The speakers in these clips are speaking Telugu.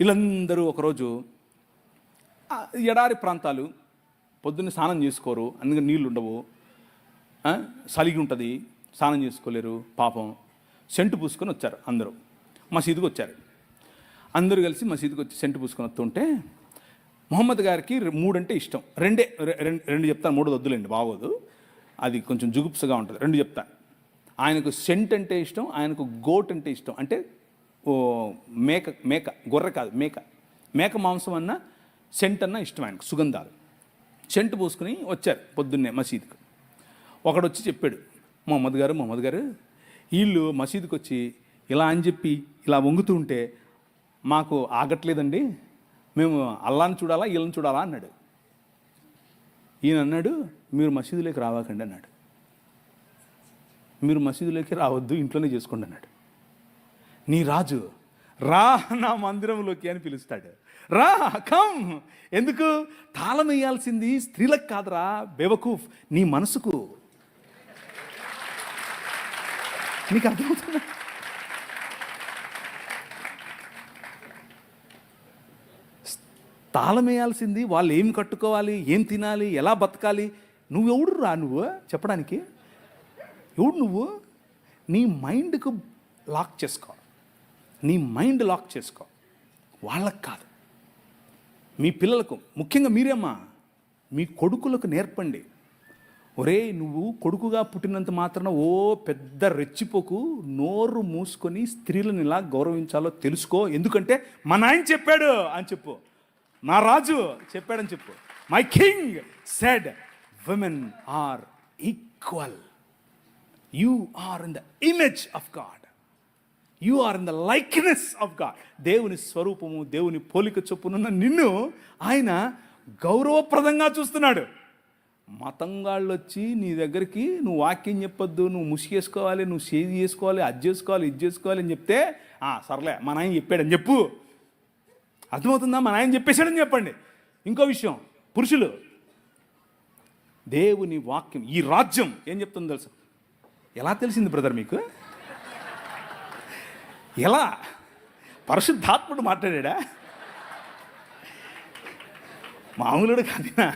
వీళ్ళందరూ ఒకరోజు ఎడారి ప్రాంతాలు పొద్దున్న స్నానం చేసుకోరు అందుకని నీళ్ళు ఉండవు సలిగి ఉంటుంది స్నానం చేసుకోలేరు పాపం. సెంటు పూసుకొని వచ్చారు అందరూ. మసీదుకి వచ్చారు. అందరూ కలిసి మసీదుకి వచ్చి సెంటు పూసుకొని వస్తుంటే మొహమ్మద్ గారికి మూడంటే ఇష్టం. రెండే రె- రెండు రెండు చెప్తాను మూడు వద్దులేండి బాగోదు. అది కొంచెం జుగుప్సగా ఉంటుంది రెండు చెప్తాను. ఆయనకు సెంట్ అంటే ఇష్టం ఆయనకు గోట్ అంటే ఇష్టం. అంటే మేక మేక గొర్రె కాదు మేక. మేక మాంసం అన్న సెంట్ అన్న ఇష్టం ఆయనకు సుగంధాలు. సెంట్ పూసుకుని వచ్చారు పొద్దున్నే మసీదుకు. ఒకడు వచ్చి చెప్పాడు మొహమ్మద్ గారు మొహమ్మద్ గారు వీళ్ళు మసీదుకి వచ్చి ఇలా అని చెప్పి ఇలా వంగుతూ ఉంటే మాకు ఆగట్లేదండి. మేము అల్లాని చూడాలా వీళ్ళని చూడాలా అన్నాడు. ఈయన అన్నాడు మీరు మసీదులోకి రావాకండి అన్నాడు. మీరు మసీదులోకి రావద్దు ఇంట్లోనే చేసుకోండి అన్నాడు. నీ రాజు. రా నా మందిరంలోకి అని పిలుస్తాడు. రా కమ్. ఎందుకు? తాళం వేయాల్సింది స్త్రీలకు కాదురా బేవకూఫ్. నీ మనసుకు. నీకు అర్థమవుతుందా? తాళం వేయాల్సింది వాళ్ళు ఏం కట్టుకోవాలి ఏం తినాలి ఎలా బతకాలి? నువ్వెవడు రా నువ్వు? చెప్పడానికి. ఎవడు నువ్వు? నీ మైండ్కు లాక్ చేసుకో. నీ మైండ్ లాక్ చేసుకో. వాళ్ళకు కాదు. మీ పిల్లలకు ముఖ్యంగా మీరేమ్మా మీ కొడుకులకు నేర్పండి. ఒరే నువ్వు కొడుకుగా పుట్టినంత మాత్రాన ఓ పెద్ద రెచ్చిపోకు నోరు మూసుకొని స్త్రీలను ఇలా గౌరవించాలో తెలుసుకో. ఎందుకంటే మా నాయన చెప్పాడు అని చెప్పు. నా రాజు చెప్పాడని చెప్పు. My king said women are equal you are in the image of God you are in the likeness of God దేవుని స్వరూపము దేవుని పోలిక చొప్పునున్న నిన్ను ఆయన గౌరవప్రదంగా చూస్తున్నాడు. మతంగాళ్ళు వచ్చి నీ దగ్గరికి నువ్వు వాక్యం చెప్పొద్దు నువ్వు ముసిగేసుకోవాలి నువ్వు సేది చేసుకోవాలి అది చేసుకోవాలి ఇది చేసుకోవాలి అని చెప్తే సర్లే మా నాయన చెప్పాడని చెప్పు. అర్థమవుతుందా? మా నాయన చెప్పేశాడని చెప్పండి. ఇంకో విషయం పురుషులు దేవుని వాక్యం ఈ రాజ్యం ఏం చెప్తుందో తెలుసు? ఎలా తెలిసింది బ్రదర్ మీకు? ఎలా? పరిశుద్ధాత్ముడు మాట్లాడా మామూలుడు కాదినా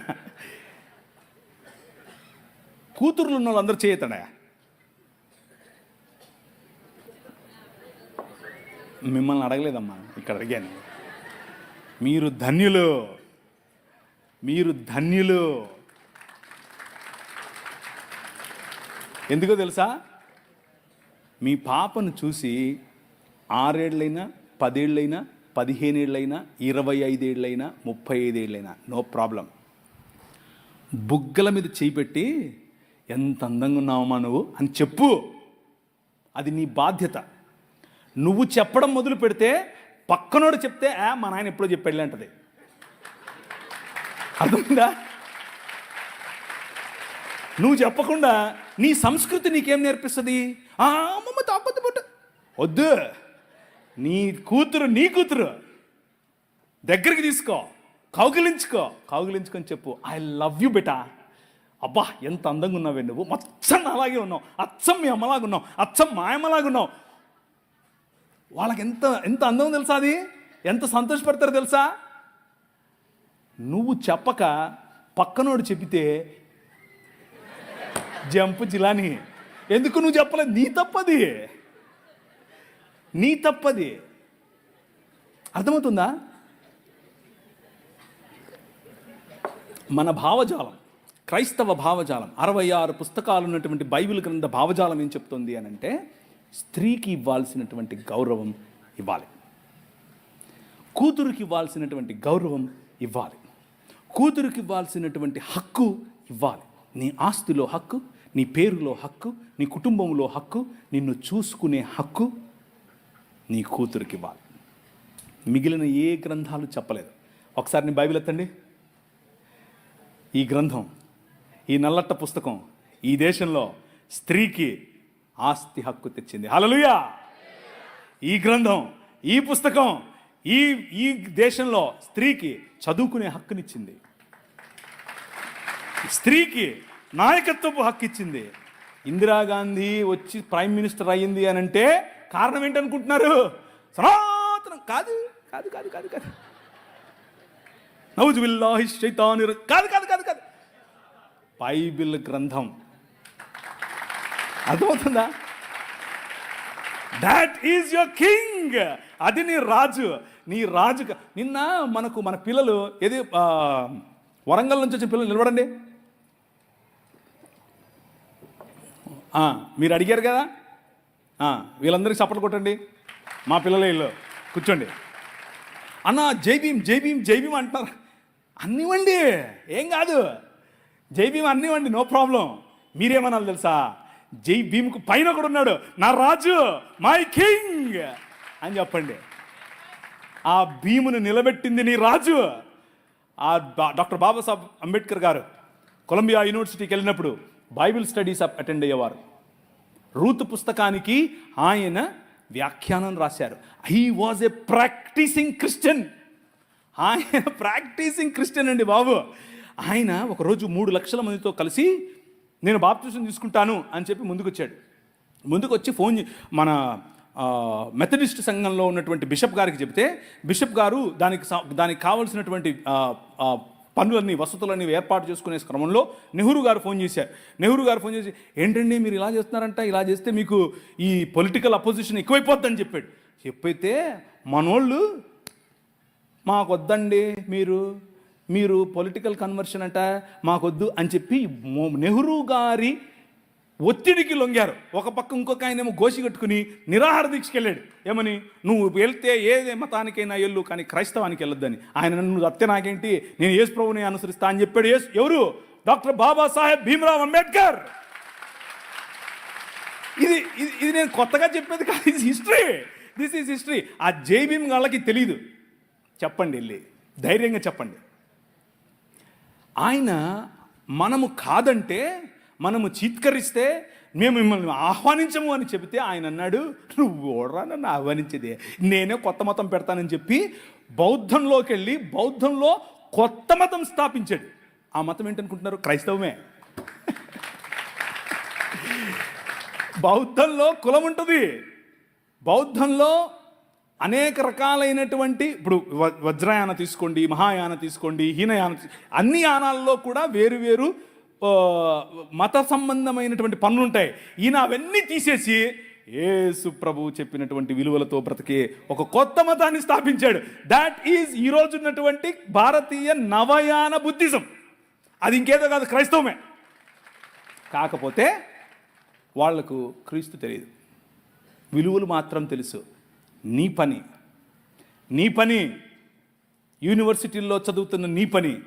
కూతుర్లు ఉన్న వాళ్ళందరూ చేయతాడా మిమ్మల్ని అడగలేదమ్మా ఇక్కడ అడిగాను. మీరు ధన్యులు మీరు ధన్యులు. ఎందుకో తెలుసా? మీ పాపను చూసి ఆరేళ్ళైనా పదేళ్ళైనా పదిహేనేళ్ళైనా ఇరవై ఐదేళ్ళైనా ముప్పై ఐదేళ్ళైనా నో ప్రాబ్లం. బుగ్గల మీద చేయి పెట్టి ఎంత అందంగా ఉన్నావమ్మా నువ్వు అని చెప్పు. అది నీ బాధ్యత. నువ్వు చెప్పడం మొదలు పెడితే పక్కనోడు చెప్తే ఆ మా నాయన ఎప్పుడో చెప్పాడు అంటది. అర్థమైందా? నువ్వు చెప్పకుండా నీ సంస్కృతి నీకేం నేర్పిస్తుంది? ఆ, అమ్మమ్మ తాపొద్దు పుట్ట వద్దు. నీ కూతురు నీ కూతురు. దగ్గరికి తీసుకో. కౌగిలించుకో. కౌగిలించుకొని చెప్పు ఐ లవ్ యూ బెటా. అబ్బా ఎంత అందంగా ఉన్నావే నువ్వు. మొత్తం అలాగే ఉన్నావు. అచ్చం మీ అమ్మలాగా ఉన్నావు. అచ్చం మా అమ్మలాగా ఉన్నావు. వాళ్ళకి ఎంత ఎంత అందం తెలుసా అది? ఎంత సంతోషపడతారు తెలుసా? నువ్వు చెప్పక పక్కనోడు చెబితే జంపు జిలాని. ఎందుకు నువ్వు చెప్పలేదు? నీ తప్పది. నీ తప్పది. అర్థమవుతుందా? మన భావజాలం క్రైస్తవ భావజాలం అరవై ఆరు పుస్తకాలు ఉన్నటువంటి బైబిల్ గ్రంథ భావజాలం ఏం చెప్తుంది అని అంటే స్త్రీకి ఇవ్వాల్సినటువంటి గౌరవం ఇవ్వాలి. కూతురుకి ఇవ్వాల్సినటువంటి గౌరవం ఇవ్వాలి. కూతురుకి ఇవ్వాల్సినటువంటి హక్కు ఇవ్వాలి. నీ ఆస్తిలో హక్కు నీ పేరులో హక్కు నీ కుటుంబంలో హక్కు నిన్ను చూసుకునే హక్కు నీ కూతురికి ఇవ్వాలి. మిగిలిన ఏ గ్రంథాలు చెప్పలేదు. ఒకసారి నీ బైబిల్ ఎత్తండి. ఈ గ్రంథం ఈ నల్లట్ట పుస్తకం ఈ దేశంలో స్త్రీకి ఆస్తి హక్కు తెచ్చింది. హలలుయా ఈ గ్రంథం ఈ పుస్తకం ఈ ఈ దేశంలో స్త్రీకి చదువుకునే హక్కునిచ్చింది. స్త్రీకి నాయకత్వపు హక్కు ఇచ్చింది ఇందిరాగాంధీ వచ్చి ప్రైమ్ మినిస్టర్ అయ్యింది అని అంటే కారణం ఏంటనుకుంటున్నారు? సనాతనం. కాదు కాదు కాదు కాదు కాదు. నౌజు శైతాని కాదు కాదు కాదు కాదు. బైబిల్ గ్రంథం. అర్థమవుతుందా? దాట్ ఈజ్ యువర్ కింగ్ అది నీ రాజు. నీ రాజు నిన్న మనకు మన పిల్లలు ఏది వరంగల్ నుంచి వచ్చిన పిల్లలు నిలబడండి. మీరు అడిగారు కదా? వీళ్ళందరికీ సపోర్ట్ కొట్టండి. మా పిల్లలే ఇల్లు. కూర్చోండి. అన్న జై భీమ్ జై భీమ్ జై భీమ్ అంటున్నారు. అన్నివ్వండి. ఏం కాదు. జై అన్నివ్వండి నో ప్రాబ్లం. మీరేమనాలి తెలుసా? జై భీమ్కు పైన కూడా ఉన్నాడు. నా రాజు మై కింగ్ అని చెప్పండి. ఆ భీమును నిలబెట్టింది నీ రాజు. ఆ డాక్టర్ బాబాసాహెబ్ అంబేద్కర్ గారు. కొలంబియా యూనివర్సిటీకి వెళ్ళినప్పుడు బైబిల్ స్టడీస్ అటెండ్ అయ్యేవారు. రూతు పుస్తకానికి ఆయన వ్యాఖ్యానం రాశారు. He was a practicing Christian ఆయన ప్రాక్టీసింగ్ క్రిస్టియన్ అండి బాబు. ఆయన ఒకరోజు మూడు లక్షల మందితో కలిసి నేను బాప్తిజం తీసుకుంటాను అని చెప్పి ముందుకు వచ్చాడు ముందుకు వచ్చి ఫోన్ మన మెథడిస్ట్ సంఘంలో ఉన్నటువంటి బిషప్ గారికి చెబితే బిషప్ గారు దానికి దానికి కావలసినటువంటి పనులన్నీ వసతులన్నీ ఏర్పాటు చేసుకునే క్రమంలో నెహ్రూ గారు ఫోన్ చేశారు. నెహ్రూ గారు ఫోన్ చేసి ఏంటండి మీరు ఇలా చేస్తున్నారంట? ఇలా చేస్తే మీకు ఈ పొలిటికల్ అపోజిషన్ ఎక్కువైపోద్దని చెప్పాడు. చెప్పైతే మనోళ్ళు మాకొద్దండి మీరు మీరు పొలిటికల్ కన్వర్షన్ అంట మాకొద్దు అని చెప్పి నెహ్రూ గారి ఒత్తిడికి లొంగారు. ఒక పక్క ఇంకొక ఆయన ఏమో గోసి కట్టుకుని నిరాహార దీక్షకి వెళ్ళాడు ఏమని? నువ్వు వెళ్తే ఏ మతానికైనా వెళ్ళు కానీ క్రైస్తవానికి వెళ్ళొద్దని. ఆయన నన్ను అత్తే నాకేంటి? నేను యేసు ప్రభుని అనుసరిస్తా అని చెప్పాడు యేసు. ఎవరు? డాక్టర్ బాబాసాహెబ్ భీమరావ్ అంబేద్కర్. ఇది ఇది ఇది నేను కొత్తగా చెప్పేది కాదు. ఇది హిస్టరీ దిస్ ఈజ్ హిస్టరీ ఆ జై భీమ్ వాళ్ళకి తెలియదు చెప్పండి వెళ్ళి. ధైర్యంగా చెప్పండి. ఆయన మనము కాదంటే మనము చీత్కరిస్తే మేము మిమ్మల్ని ఆహ్వానించము అని చెబితే ఆయన అన్నాడు నువ్వు ఓడరా నన్ను ఆహ్వానించేదే. నేనే కొత్త మతం పెడతానని చెప్పి బౌద్ధంలోకి వెళ్ళి బౌద్ధంలో కొత్త మతం స్థాపించాడు. ఆ మతం ఏంటనుకుంటున్నారు? క్రైస్తవమే. బౌద్ధంలో కులం ఉంటుంది. బౌద్ధంలో అనేక రకాలైనటువంటి ఇప్పుడు వజ్రయాన తీసుకోండి మహాయాన తీసుకోండి హీనయాన అన్ని యానాల్లో కూడా వేరు వేరు మత సంబంధమైనటువంటి పనులు ఉంటాయి ఈయన అవన్నీ తీసేసి యేసు ప్రభు చెప్పినటువంటి విలువలతో బ్రతికే ఒక కొత్త మతాన్ని స్థాపించాడు. దాట్ ఈజ్ ఈరోజు ఉన్నటువంటి భారతీయ నవయాన బుద్ధిజం. అది ఇంకేదో కాదు క్రైస్తవమే. కాకపోతే వాళ్ళకు క్రీస్తు తెలియదు. విలువలు మాత్రం తెలుసు. నీ పని. నీ పని. యూనివర్సిటీల్లో చదువుతున్న నీ పని.